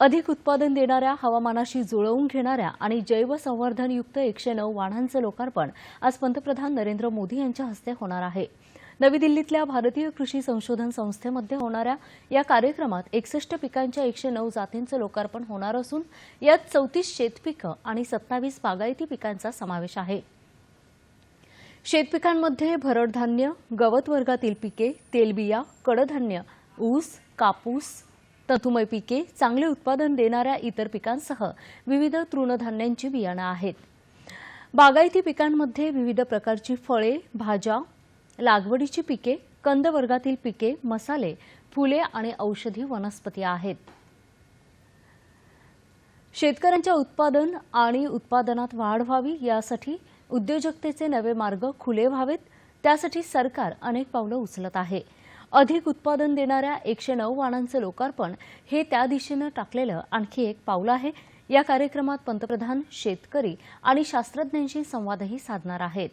अधिक उत्पादन देणाऱ्या हवामानाशी जुळवून घेणाऱ्या आणि जैवसंवर्धनयुक्त एकशे नऊ वाणांचं लोकार्पण आज पंतप्रधान नरेंद्र मोदी यांच्या हस्ते होणार आहे. नवी दिल्लीतल्या भारतीय कृषी संशोधन संस्थेमध्ये होणाऱ्या या कार्यक्रमात एकसष्ट पिकांच्या एकशे नऊ जातींचं लोकार्पण होणार असून यात चौतीस शेतपिकं आणि सत्तावीस बागायती पिकांचा समावेश आहे. शेतपिकांमध्ये भरडधान्य गवत वर्गातील पिके तेलबिया कडधान्य ऊस कापूस ततुमय पिके चांगले उत्पादन देणाऱ्या इतर पिकांसह विविध तृणधान्यांची बियाणं आहेत. बागायती पिकांमध्ये विविध प्रकारची फळे भाज्या लागवडीची पिके कंद वर्गातील पिके मसाले फुले आणि औषधी वनस्पती आहेत. शेतकऱ्यांच्या उत्पादन आणि उत्पादनात वाढ व्हावी यासाठी उद्योजकतेचे नवे मार्ग खुले व्हावेत त्यासाठी सरकार अनेक पावलं उचलत आहे. अधिक उत्पादन देणाऱ्या एकशे नऊ वाणांचं लोकार्पण हे त्या दिशेनं टाकलेलं आणखी एक पाऊल आहे. या कार्यक्रमात पंतप्रधान शेतकरी आणि शास्त्रज्ञांशी संवादही साधणार आहेत.